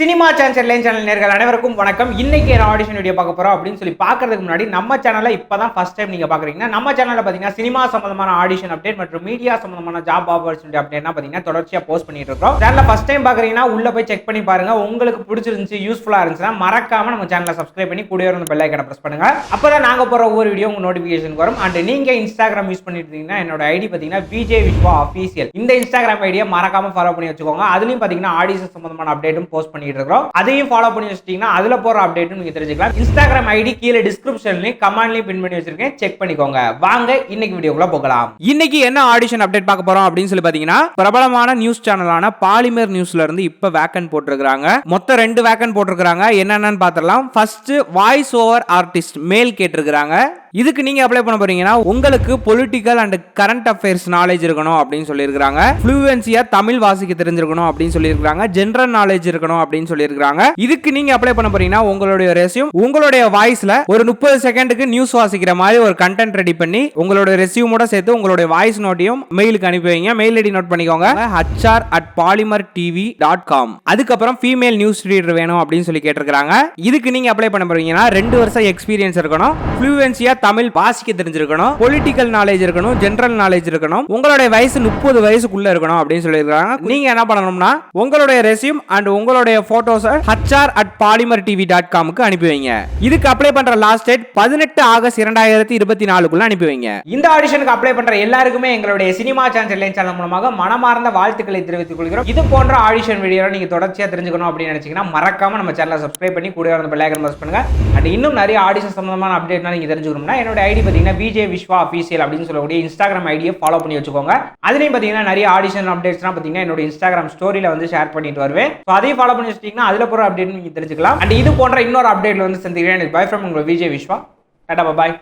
Cinema chance line channel நேர்கள் அனைவருக்கும் வணக்கம். இன்னைக்கு நான் ஆடிஷன் வீடியோ பார்க்க போறோம் அப்படின்னு சொல்லி பார்க்கறதுக்கு முன்னாடி நம்ம சேனலை இப்பதான் ஃபர்ஸ்ட் டைம் நீங்க பாக்குறீங்கன்னா நம்ம சேனல்ல பாத்தீங்கன்னா சினிமா சம்பந்தமான ஆடிஷன் அப்டேட் மற்றும் மீடியா சம்பந்தமான ஜாப் ஆப்பர்ச்சுனிட்டி அப்டேட்னா பாத்தீங்கன்னா தொடர்ச்சியா போஸ்ட் பண்ணிட்டு இருக்கோம் சேனலை ஃபர்ஸ்ட் டைம் பாக்குறீங்கன்னா உள்ள போய் செக் பண்ணி பாருங்க. உங்களுக்கு பிடிச்சிருந்துச்சு யூஸ்ஃபுல்லா இருந்துச்சுன்னா மறக்காம நம்ம சேனலை சப்ஸ்கிரைப் பண்ணி கூடிய ஒரு பெல் ஐக்கனை பிரஸ் பண்ணுங்க. அப்பதான் நாங்க போற ஒவ்வொரு வீடியோ உங்க நோட்டிபிகேஷன் வரும். அண்ட் நீங்க இன்ஸ்டாகிராம் யூஸ் பண்ணிட்டு இருந்தீங்கன்னா என்னோட ஐடி பாத்தீங்கன்னா விஜய் விஸ்வா அஃபீஷியல் இந்த இன்ஸ்டாகிராம் ஐடியை மறக்காம ஃபாலோ பண்ணி வச்சுக்கோங்க. அதுலயும் பாத்தீங்கன்னா ஆடிஷன் சம்பந்தமான அப்டேட்டும் போஸ்ட் பண்ணிட்டு இருக்கிறோம் அதையும் ஃபாலோ பண்ணி வச்சிட்டீங்கன்னா அதுல போற அப்டேட்டும் நீங்க தெரிஞ்சுக்கலாம். இன்ஸ்டாகிராம் ஐடி கீழே டிஸ்கிரிப்ஷன்லயும் கமெண்ட்லயும் பின் பண்ணி வச்சிருக்கேன். செக் பண்ணிக்கோங்க. வாங்க இன்னைக்கு வீடியோக்குள்ள போகலாம். இன்னைக்கு என்ன ஆடிஷன் அப்டேட் பார்க்க போறோம் அப்படின்னு சொல்லி பாத்தீங்கன்னா பிரபலமான நியூஸ் சேனலான பாலிமர் நியூஸ்ல இருந்து இப்ப வேக்கன் போட்டிருக்காங்க மொத்தம் ரெண்டு வேக்கன் போட்டிருக்காங்க என்னென்னு பாத்திரலாம் ஃபர்ஸ்ட் வாய்ஸ் ஓவர் ஆர்டிஸ்ட் மேல் கேட்டிருக்காங்க இதுக்கு நீங்க அப்ளை பண்ண போறீங்கன்னா உங்களுக்கு political and current affairs knowledge இருக்கணும் அப்படின்னு சொல்லியிருக்காங்க ஃப்ளூவன்சியா தமிழ் வாசிக்க தெரிஞ்சிருக்கணும் அப்படின்னு சொல்லியிருக்காங்க ஜென்ரல் நாலேஜ் இருக்கணும் அப்படின்னு சொல்லியிருக்காங்க இதுக்கு நீங்க அப்ளை பண்ண போறீங்கன்னா உங்களுடைய ரெசியூம் உங்களுடைய வாய்ஸ்ல ஒரு முப்பது செகண்டுக்கு நியூஸ் வாசிக்கிற மாதிரி ஒரு கண்டென்ட் ரெடி பண்ணி உங்களோட ரெசியூமோட சேர்த்து உங்களுடைய வாய்ஸ் நோட்டையும் மெயிலுக்கு அனுப்பி வைங்க. மெயில் ஐடி நோட் பண்ணிக்கோங்க. HR at Polimer TV dot com அதுக்கப்புறம் ஃபீமேல் நியூஸ் ரீடர் வேணும் அப்படின்னு சொல்லி கேட்டிருக்காங்க இதுக்கு நீங்க அப்ளை பண்ண போறீங்கன்னா ரெண்டு வருஷம் எக்ஸ்பீரியன்ஸ் இருக்கணும். ஃப்ளூவன்சியா தமிழ் வாசிக்க தெரிஞ்சிருக்கணும் பொலிட்டிக்கல் நாலேஜ் இருக்கணும் ஜென்ரல் நாலேஜ் இருக்கணும் உங்களுடைய வயசு முப்பது வயசுக்குள்ள இருக்கணும் அப்படின்னு சொல்லியிருக்காங்க. நீங்க என்ன பண்ணணும்னா உங்களுடைய ரெசியூம் அண்ட் உங்களுடைய போட்டோஸை HR at Polimer TV dot காமுக்கு அனுப்பி வைங்க. இதுக்கு அப்ளை பண்ற லாஸ்ட் டேட் பதினெட்டு ஆகஸ்ட் இரண்டாயிரத்தி இருபத்தி நாலுக்குள்ள அனுப்பி வைங்க. இந்த ஆடிஷனுக்கு அப்ளை பண்ற எல்லாருக்குமே எங்களுடைய சினிமா சேனல் லைன் சேனல் மூலமாக மனமார்ந்த வாழ்த்துக்களை தெரிவித்துக் கொள்கிறோம். இது போன்ற ஆடிஷன் வீடியோ நீங்க தொடர்ச்சியா தெரிஞ்சுக்கணும் அப்படின்னு நினைச்சீங்கன்னா மறக்காம நம்ம சேனலை சப்ஸ்கிரைப் பண்ணி கூட வந்து பெல் ஐக்கன் பண்ணுங்க. அண்ட் இன்னும் நிறைய ஆடிஷன் சம்பந்தமான அப்டேட்னா நீங்க தெரிஞ்சுக்கணும் தெரிஞ்சுக்கணும்னா என்னோட ஐடி பார்த்தீங்கன்னா விஜே விஸ்வா அஃபீஷியல் அப்படின்னு சொல்லக்கூடிய இன்ஸ்டாகிராம் ஐடியை ஃபாலோ பண்ணி வச்சுக்கோங்க. அதுலேயும் பார்த்தீங்கன்னா நிறைய ஆடிஷன் அப்டேட்ஸ்லாம் பார்த்தீங்கன்னா என்னோட இன்ஸ்டாகிராம் ஸ்டோரியில் வந்து ஷேர் பண்ணிட்டு வருவேன். ஸோ அதையும் ஃபாலோ பண்ணி வச்சிட்டிங்கன்னா அதில் போகிற அப்டேட் நீங்கள் தெரிஞ்சுக்கலாம். அண்ட் இது போன்ற இன்னொரு அப்டேட்டில் வந்து சந்திக்கிறேன். பை ஃப்ரம் உங்கள் விஜய் விஸ்வா டாடா பாய்